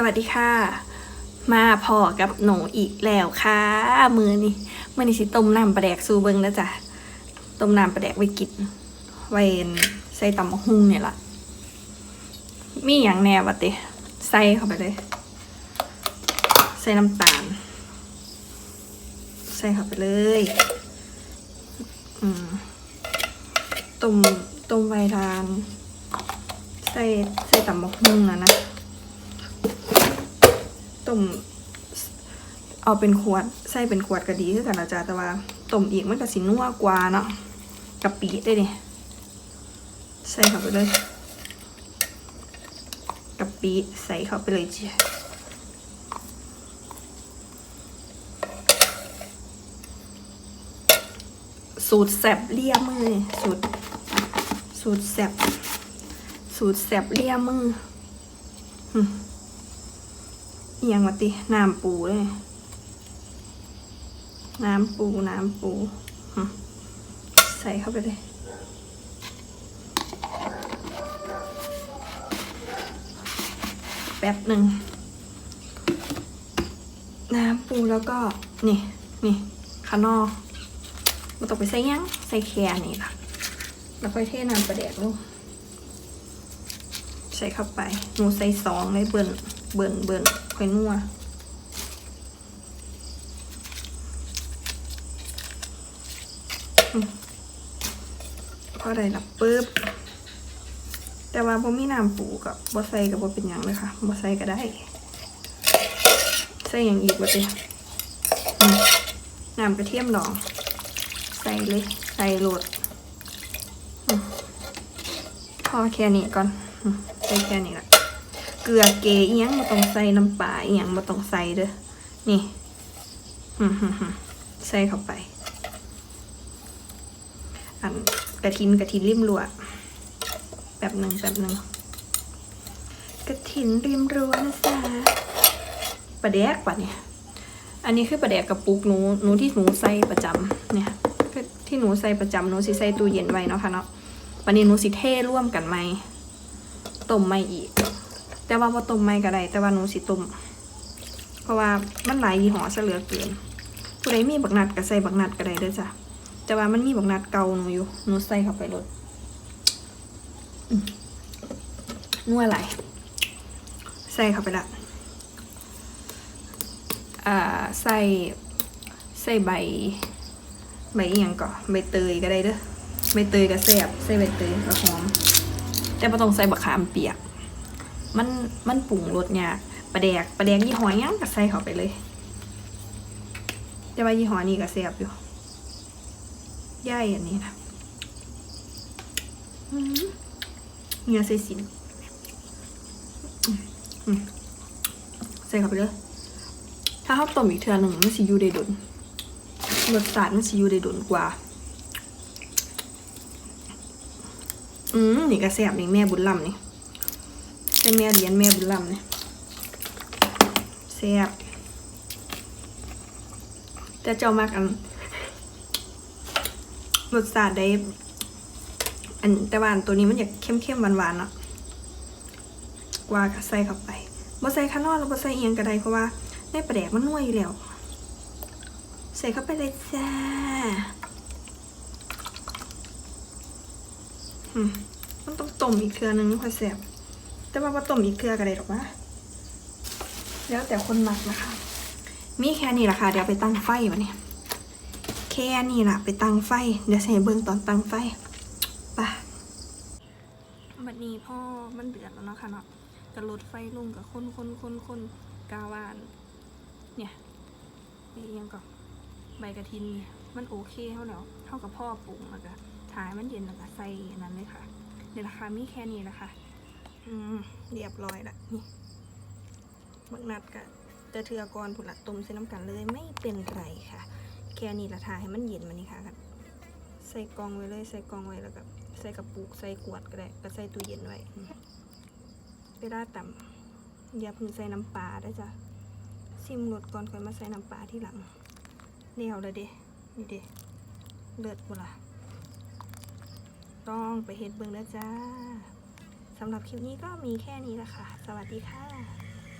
สวัสดีค่ะ มาพอกับหนูอีกแล้วค่ะ มือนี่มือนี่สิต้มน้ำปลาแดกสูเบิงแล้วจ้ะต้มน้ำปลาแดกไว้กินไว้ใส่ตำมะฮุ่งเนี่ยล่ะมีอย่างแนววะเตะใส่เข้าไปเลย ใส่น้ำตาล ใส่เข้าไปเลยต้มต้มไว้ทาน ใส่ใส่ตำมะฮุ่งนะนะ ต้มเอาเป็นขวดใส่เป็นขวดก็ดีคือกันนะจ๊ะแต่ว่าต้มอีกมันก็สินัวกว่าเนาะกะปิได้ดิใส่เข้าไปเลยกะปิใส่เข้าไปเลยจ้ะสูตรแสบเลี่ยมือสูตรสูตรแสบสูตรแสบเลี่ยมือ เอียงมาติน้ำปูเลยน้ำปูน้ำปูใส่เข้าไปเลยแป๊บหนึ่งน้ำปูแล้วก็ นี่นี่ขานอกมันต้องไปใส่ยังใส่แค่นี่ล่ะ แล้วค่อยเทน้ำประเดกลงใส่เข้าไปหนูใส่สองเลยเบิ่น เบิ่นเบิ่นค่อยนัวพอได้ละปึ๊บ แต่ว่าบ่มีน้ำปูกับบ่ใส่กับบ่เป็นหยังเลยค่ะบ่ใส่ก็ได้ ใส่อย่างอีกบ่เจ้น้ำกระเทียมดอง ใส่เลย ใส่โหลดพอแค่นี้ก่อนใส่แค่นี้ละ กลือเกอีหยังมาต้องใส่น้ำปลาอีหยังมาต้องใส่เด้อนี่หึฮึฮึใส่เข้าไป อันกระทินกระทินริมรัวแบบหนึ่งแบบหนึ่งกระทินริมรั้วนะจ๊ะปลาแดกปะเนี่ย อันนี้คือปลาแดกกระปุกหนูหนูที่หนูใส่ประจำเนี่ยที่หนูใส่ประจำหนูสิใส่ตู้เย็นไว้เนาะค่ะเนาะวันนี้หนูสิเท่ร่วมกันไหมต้มไม่อีก แต่ว่าพอต้มไม่ก็ได้แต่ว่าหนูสิต้มเพราะว่ามันหลายยี่ห้อซะเหลือเกินผู้ใดมีบักนัดก็ใส่บักนัดก็ได้เด้อจ้ะแต่ว่ามันมีบักนัดเก่าหนูอยู่หนูใส่เข้าไปรดนัวไหลใส่เข้าไปละอ่าใส่ใส่ใบใบอหย่างก่อนใบเตยก็ได้เด้อใบเตยก็แซ่บใส่ใบเตยก็หอม แต่ไม่ต้องใส่บักขามเปียก มันมันปรุงรสยากปลาแดกปลาแดกยี่ห้อหยังก็ใส่เข้าไปเลย แต่ว่ายี่ห้อนี้ก็แซ่บอยู่ย่ายอันนี้นะเนื้อใส่สินใส่เข้าไปเลย ถ้าเขาต้มอีกเทือหนึ่งมันสิอยู่ได้ดุนรสชาติมันสิอยู่ได้ดุนกว่า อืมนี่ก็แซ่บนี่แม่บุญลำนี่ เป็นแม่เรียนแม่บุญลำเนี่ยแซ่บแต่เจ้ามากอันรสชาติได้อันแต่ว่าอันตัวนี้มันอยากเข้มๆหวานๆเนาะกว่าใส่เข้าไปบ่ใส่ข้างนอกแล้วบ่ใส่เอียงก็ได้เพราะว่าในปลาแดกมันนัวอยู่แล้ว ใส่เข้าไปเลยจ้ามมันต้องต้มอีกเทือนึงค่อยแซ่บ แต่ว่าต้มอีเกลือก็ได้หรอกนะแล้วแต่คนหมักนะคะ มีแค่นี้แหละค่ะ เดี๋ยวไปตั้งไฟวะเนี่ยแค่นี้ละไปตั้งไฟ เดี๋ยวใส่เบิ้งตอนตั้งไฟไปะบัดนี้พ่อมันเดือดแล้วเนาะค่ะเนาะจะลดไฟลงกับคนคนคนคนกาวาน เนี่ยนี่ยังก่อนใบกระทินเนี่ยมันโอเคเท่าแล้วเท่ากับพ่อปรุงแล้วก็ถ่ายมันเย็นแล้วก็ใส่นั้นเลยค่ะเดี๋ยวราคามีแค่นี้แหละค่ะ เรียบร้อยละนี่บักนัดกะจะเทือกรผุละต้มใส่น้ำกันเลยไม่เป็นไรค่ะ แค่นี้ละทาให้มันเย็นมานี่ค่ะครับใส่กองไว้เลยใส่กองไว้แล้วก็ใส่กระปุกใส่ขวดก็ได้ก็ใส่ตู้เย็นไว้เวลาต่ำอย่าเพิ่งใส่น้ำปลาได้จ้ะซิมรสก่อนค่อยมาใส่น้ำปลาที่หลังเดี่ยวเลยเด้นี่เด้เลือดบุละต้องไปเฮ็ดเบิ่งแล้วจ้า สำหรับคลิปนี้ก็มีแค่นี้ละค่ะ สวัสดีค่ะ